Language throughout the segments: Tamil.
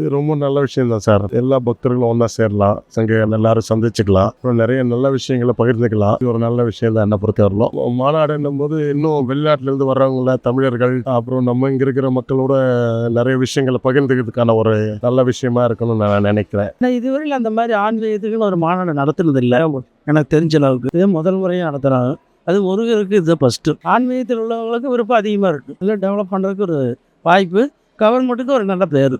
இது ரொம்ப நல்ல விஷயம் தான் சார். எல்லா பக்தர்களும் ஒன்றா சேரலாம். சங்க எல்லாரும் சந்திச்சுக்கலாம். அப்புறம் நிறைய நல்ல விஷயங்களை பகிர்ந்துக்கலாம். இது ஒரு நல்ல விஷயம் தான் என்ன பொறுத்தவரையிலும். மாநாடுன்னும் போது இன்னும் வெளிநாட்டிலேருந்து வர்றவங்கள தமிழர்கள் அப்புறம் நம்ம இங்க இருக்கிற மக்களோட நிறைய விஷயங்களை பகிர்ந்துக்கிறதுக்கான ஒரு நல்ல விஷயமா இருக்கணும்னு நான் நினைக்கிறேன். நான் இதுவரையில் அந்த மாதிரி ஆன்மீகத்துக்குன்னு ஒரு மாநாடு நடத்துனது இல்லை எனக்கு தெரிஞ்ச அளவுக்கு. இது முதல் முறையாக நடத்துகிறாங்க அது ஒருவருக்கு இது ஃபஸ்ட்டு ஆன்மீகத்தில் உள்ளவங்களுக்கு விருப்பம் அதிகமாக இருக்குது இல்லை டெவலப் பண்ணுறதுக்கு ஒரு வாய்ப்பு. கவர்மெண்ட்டுக்கு ஒரு நல்ல பேர்.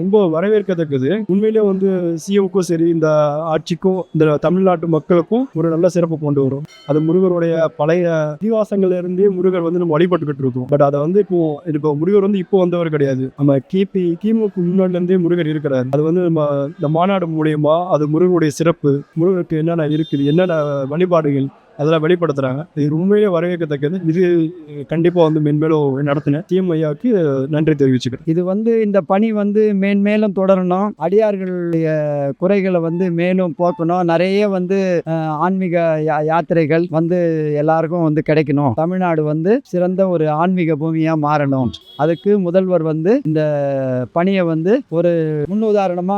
ரொம்ப வரவேற்கத்தக்கது. உண்மையிலே வந்து சிஎம்க்கும் சரி இந்த ஆட்சிக்கும் இந்த தமிழ்நாட்டு மக்களுக்கும் ஒரு நல்ல சிறப்பு கொண்டு வரும். அது முருகருடைய பழைய இதிகாசங்கள்ல இருந்தே முருகர் வந்து நம்ம வழிபட்டுக்கிட்டு இருக்கோம். பட் அதை வந்து இப்போ இப்போ முருகர் வந்து இப்போ வந்தவர் கிடையாது. நம்ம கிபி கிமுக்கு முன்னாடில இருந்தே முருகர் இருக்கிறார். அது வந்து நம்ம இந்த மாநாடு மூலியமா அது முருகருடைய சிறப்பு முருகருக்கு என்னென்ன இருக்குது என்னென்ன வழிபாடுகள் அதெல்லாம் வெளிப்படுத்துறாங்க. இது உண்மையிலே வரவேற்கத்தக்கது. இது கண்டிப்பாக வந்து மென்மேலும் நடத்தின சிஎம் ஐயாவுக்கு நன்றி தெரிவிச்சுக்கிறேன். இது வந்து இந்த பணி வந்து மேன்மேலும் தொடரணும். அடியார்களுடைய குறைகளை வந்து மேலும் போக்கணும். நிறைய வந்து ஆன்மீக யா- யாத்திரைகள் வந்து எல்லாருக்கும் வந்து கிடைக்கணும். தமிழ்நாடு வந்து சிறந்த ஒரு ஆன்மீக பூமியாக மாறணும். அதுக்கு முதல்வர் வந்து இந்த பணியை வந்து ஒரு முன்னுதாரணமா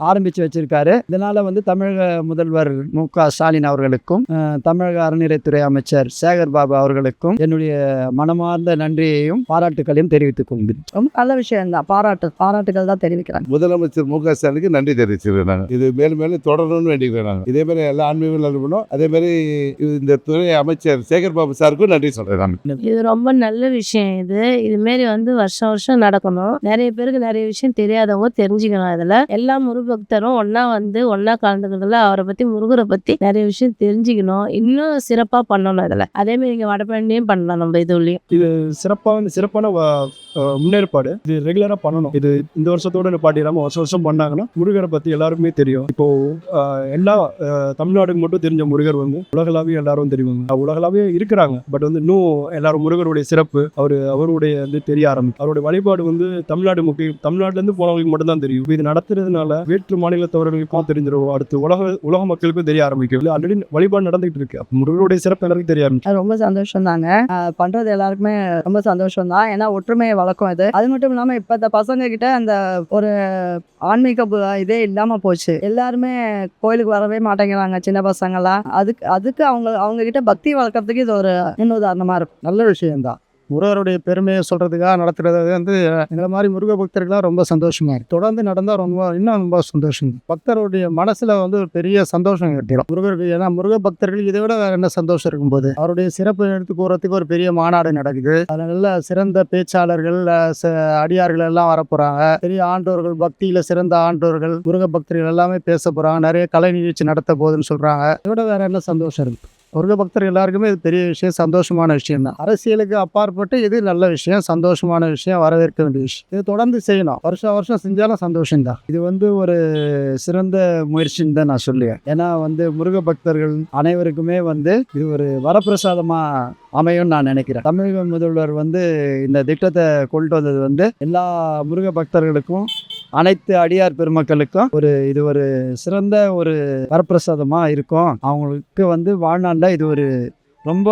ஆரம்பிச்சு வச்சிருக்காரு. இதனால வந்து தமிழக முதல்வர் மு க ஸ்டாலின் அவர்களுக்கும் தமிழக தமிழக அறநிலைத்துறை அமைச்சர் சேகர் பாபு அவர்களுக்கும் என்னுடைய மனமார்ந்த நன்றியையும் பாராட்டுக்களையும் தெரிவித்துக் கொள்கிறேன். ரொம்ப நல்ல விஷயம் தான் பாராட்டு பாராட்டுகள் தான் தெரிவிக்கிறாங்க. முதலமைச்சர் மு க ஸ்டாலினுக்கு நன்றி தெரிவிச்சிருக்கேன் நாங்கள் இது மேலும் மேலும் தொடரணும்னு வேண்டிக்கிறேன் நாங்கள் இதே மாதிரி எல்லா ஆன்மீகம் இருக்கணும் அதே மாதிரி இது- இந்த துறை அமைச்சர் சேகர் பாபு சாருக்கும் நன்றி சொல்கிறேன் நான் இது ரொம்ப நல்ல விஷயம் இது. இதுமாரி வந்து வருஷம் வருஷம் நடக்கணும். நிறைய பேருக்கு நிறைய விஷயம் தெரியாதவங்க தெரிஞ்சுக்கணும் இதுல. எல்லா முருகபக்தரும் ஒண்ணா வந்து ஒண்ணா கலந்துக்கிறதுல அவரை பத்தி முருகரை பத்தி நிறைய விஷயம் தெரிஞ்சுக்கணும். இன்னும் சிறப்பாக பண்ணணும் இதில் அதே மாதிரி இங்க வடபழனியும் பண்ணலாம் நம்ம இதுலேயும். இது சிறப்பாக சிறப்பான முன்னேற்பாடு. இது ரெகுலராக பண்ணணும். இது இந்த வருஷத்தோட நிப்பாட்டிடாமல் வருஷம் வருஷம் பண்ணாங்கன்னா முருகரை பற்றி எல்லாருக்குமே தெரியும். இப்போ எல்லா தமிழ்நாடுக்கு மட்டும் தெரிஞ்ச முருகர் வந்து உலகளாவிய எல்லாரும் தெரியுவாங்க. உலகளாவிய இருக்கிறாங்க. பட் வந்து இன்னும் எல்லாரும் முருகருடைய சிறப்பு அவர் அவருடைய வந்து தெரிய ஆரம்பிக்கும். அவருடைய வழிபாடு வந்து தமிழ்நாடு முக்கிய தமிழ்நாட்டிலேருந்து போனவங்களுக்கு மட்டும்தான் தெரியும். இது நடத்துறதுனால வேற்று மாநிலத்தவர்களுக்கும் தெரிஞ்சிடும் அடுத்து உலக உலக மக்களுக்கும் தெரிய ஆரம்பிக்கும். ஆல்ரெடி வழிபாடு நடந்துகிட்டு இருக்கு. முருகருடைய சிறப்பு எல்லாருக்கும் தெரிய ஆரம்பிக்கும். ரொம்ப சந்தோஷம் தாங்க பண்றது எல்லாருக்குமே ரொம்ப சந்தோஷம் தான் ஏன்னா ஒற்றுமையை வழக்கம் இது அது மட்டும் இல்லாம இப்ப இந்த பசங்க கிட்ட அந்த ஒரு ஆன்மீக இதே இல்லாம போச்சு. எல்லாருமே கோயிலுக்கு வரவே மாட்டேங்கிறாங்க சின்ன பசங்களாம் அதுக்கு அதுக்கு அவங்க அவங்க கிட்ட பக்தி வளர்க்கறதுக்கு இது ஒரு முன்னுதாரணமா இருக்கும். நல்ல விஷயம்தான். முருகருடைய பெருமையை சொல்கிறதுக்காக நடத்துகிறது வந்து இந்த மாதிரி முருக பக்தர்கள்லாம் ரொம்ப சந்தோஷமாக இருக்குது தொடர்ந்து நடந்தால் ரொம்ப இன்னும் ரொம்ப சந்தோஷம். பக்தருடைய மனசில் வந்து ஒரு பெரிய சந்தோஷம் கட்டிடும் முருகருக்கு ஏன்னா முருக பக்தர்களுக்கு இதை விட வேறு என்ன சந்தோஷம் இருக்கும்போது அவருடைய சிறப்பு எடுத்து கூறத்துக்கு ஒரு பெரிய மாநாடு நடக்குது. அதில் நல்ல சிறந்த பேச்சாளர்கள் ச- அடியார்கள் எல்லாம் வரப்போகிறாங்க பெரிய ஆண்டோர்கள் பக்தியில் சிறந்த ஆண்டோர்கள் முருக பக்தர்கள் எல்லாமே பேச போகிறாங்க நிறைய கலை நிகழ்ச்சி நடத்த போகுதுன்னு சொல்கிறாங்க இதை விட வேற என்ன சந்தோஷம் இருக்குது முருக பக்தர் எல்லாருக்குமே இது பெரிய விஷயம் சந்தோஷமான விஷயம் தான் அரசியலுக்கு அப்பாற்பட்டு இது நல்ல விஷயம் சந்தோஷமான விஷயம் வரவேற்க வேண்டிய விஷயம். இது தொடர்ந்து செய்யணும். வருஷம் வருஷம் செஞ்சாலும் சந்தோஷம் தான் இது வந்து ஒரு சிறந்த முயற்சின்னு தான் நான் சொல்லுவேன். ஏன்னா வந்து முருக பக்தர்கள் அனைவருக்குமே வந்து இது ஒரு வரப்பிரசாதமா அமையும்னு நான் நினைக்கிறேன். தமிழக முதல்வர் வந்து இந்த திட்டத்தை கொண்டு வந்தது வந்து எல்லா முருக பக்தர்களுக்கும் அனைத்து அடியார் பெருமக்களுக்கும் ஒரு இது ஒரு சிறந்த ஒரு வரப்பிரசாதமாக இருக்கும். அவங்களுக்கு வந்து வாழ்நாளில் இது ஒரு ரொம்ப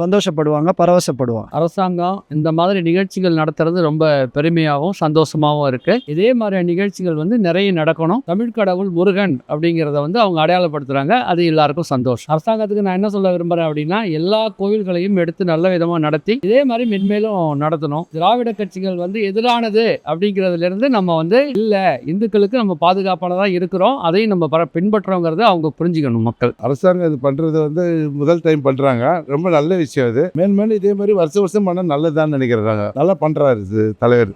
சந்தோஷப்படுவாங்க பரவசப்படுவாங்க. அரசாங்கம் இந்த மாதிரி நிகழ்ச்சிகள் நடத்துறது ரொம்ப பெருமையாகவும் சந்தோஷமாகவும் இருக்கு. இதே மாதிரி நிகழ்ச்சிகள் வந்து நிறைய நடக்கணும். தமிழ் கடவுள் முருகன் அப்படிங்கிறத வந்து அவங்க அடையாளப்படுத்துறாங்க. அது எல்லாருக்கும் சந்தோஷம். அரசாங்கத்துக்கு நான் என்ன சொல்ல விரும்புறேன் அப்படின்னா எல்லா கோவில்களையும் எடுத்து நல்ல விதமாக நடத்தி இதே மாதிரி மென்மேலும் நடத்தணும். திராவிட கட்சிகள் வந்து எதிரானது அப்படிங்கிறதுல இருந்து நம்ம வந்து இல்ல இந்துக்களுக்கு நம்ம பாதுகாப்பானதா இருக்கிறோம். அதையும் நம்ம பின்பற்றுறோங்கிறத அவங்க புரிஞ்சுக்கணும் மக்கள். அரசாங்கம் இது பண்ணுறது வந்து முதல் டைம் பண்ணுறாங்க ரொம்ப நல்ல விஷயம் இது மேலும் மேலும் இதே மாதிரி வருஷம் வருஷம் பண்ணால் நல்லதுதான் நினைக்கிறாங்க நல்லா பண்ணுறாரு இது தலைவர்.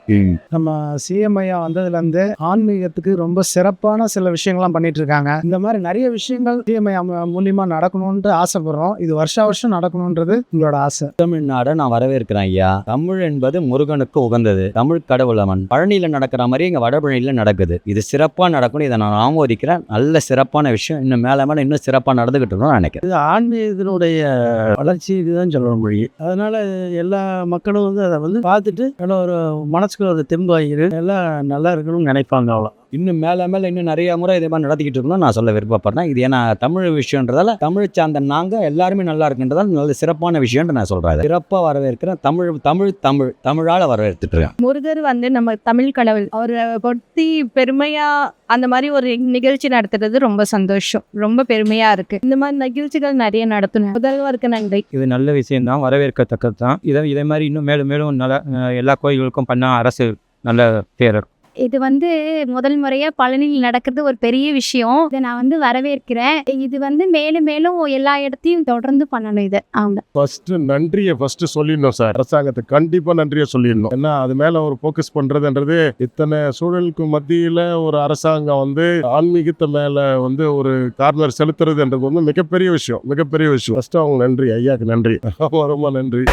நம்ம சிஎம் ஐயா வந்ததுலேருந்து ஆன்மீகத்துக்கு ரொம்ப சிறப்பான சில விஷயங்கள்லாம் பண்ணிட்டு இருக்காங்க இந்த மாதிரி நிறைய விஷயங்கள் சிஎம் ஐயா மூலியமா நடக்கணும்னு ஆசைப்படுறோம். இது வருஷா வருஷம் நடக்கணுன்றது உங்களோட ஆசை. தமிழ்நாடை நான் வரவேற்கிறேன் ஐயா. தமிழ் என்பது முருகனுக்கு உகந்தது. தமிழ் கடவுள் அவன். பழனியில் நடக்கிற மாதிரி இங்கே வடபழனியில் நடக்குது. இது சிறப்பாக நடக்கணும். இதை நான் ஆமோதிக்கிறேன். நல்ல சிறப்பான விஷயம். இன்னும் மேலே மேலே இன்னும் சிறப்பாக நடந்துகிட்டு இருக்கணும்னு நினைக்கிறேன். இது ஆன்மீகத்தினுடைய வளர்ச்சி இதுதான் சொல்ல முடியும் அதனால எல்லா மக்களும் வந்து அதை வந்து பார்த்துட்டு நல்ல ஒரு மனசுக்கு ஒரு தெம்பாயிரு எல்லாம் நல்லா இருக்கணும்னு நினைப்பாங்க அவ்வளோ இன்னும் மேலே மேலே இன்னும் நிறைய முறை இதே மாதிரி நடத்திக்கிட்டு இருக்கணும் நான் சொல்ல விருப்பப்படுறேன். இது ஏன்னா தமிழ் விஷயன்றதால தமிழ் சார்ந்த நாங்கள் எல்லாருமே நல்லா இருக்குன்றதால நல்ல சிறப்பான விஷயம்னு நான் சொல்கிறேன் சிறப்பாக வரவேற்கிறேன். தமிழ் தமிழ் தமிழ் தமிழால் வரவேற்றுட்டு இருக்கேன் முருகர் வந்து நம்ம தமிழ் கடவுள். அவரை பற்றி பெருமையா அந்த மாதிரி ஒரு நிகழ்ச்சி நடத்துறது ரொம்ப சந்தோஷம். ரொம்ப பெருமையா இருக்கு. இந்த மாதிரி நிகழ்ச்சிகள் நிறைய நடத்தணும். முதல்வருக்கு நன்றி. இது நல்ல விஷயம்தான். வரவேற்கத்தக்கது தான் இதை இதே மாதிரி இன்னும் மேலும் மேலும் நல்ல எல்லா கோயில்களுக்கும் பண்ணால் அரசு நல்ல பேர் இருக்கும். இது வந்து முதல் முறையா பழனியில் நடக்கிறது ஒரு பெரிய விஷயம். இதை நான் வந்து வரவேற்கிறேன். இது வந்து மேலும் மேலும் எல்லா இடத்தையும் தொடர்ந்து பண்ணணும் இது அவங்க. ஃபர்ஸ்ட் நன்றியை ஃபர்ஸ்ட் சொல்லிடணும் சார் அரசாங்கத்துக்கு கண்டிப்பா நன்றியை சொல்லிடணும். ஏன்னா அது மேல ஒரு ஃபோக்கஸ் பண்றதுன்றது இத்தனை சூழலுக்கு மத்தியில ஒரு அரசாங்கம் வந்து ஆன்மீகத்தை மேல வந்து ஒரு கார்னர் செலுத்துறதுன்றது வந்து மிகப்பெரிய விஷயம். மிகப்பெரிய விஷயம். ஃபர்ஸ்ட் அவங்க நன்றி ஐயாக்கு நன்றி. ரொம்ப நன்றி.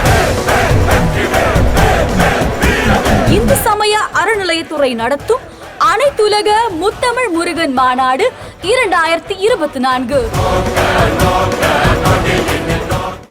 அறநிலையத்துறை நடத்தும் அனைத்துலக முத்தமிழ் முருகன் மாநாடு இரண்டாயிரத்தி இருபத்தி நான்கு.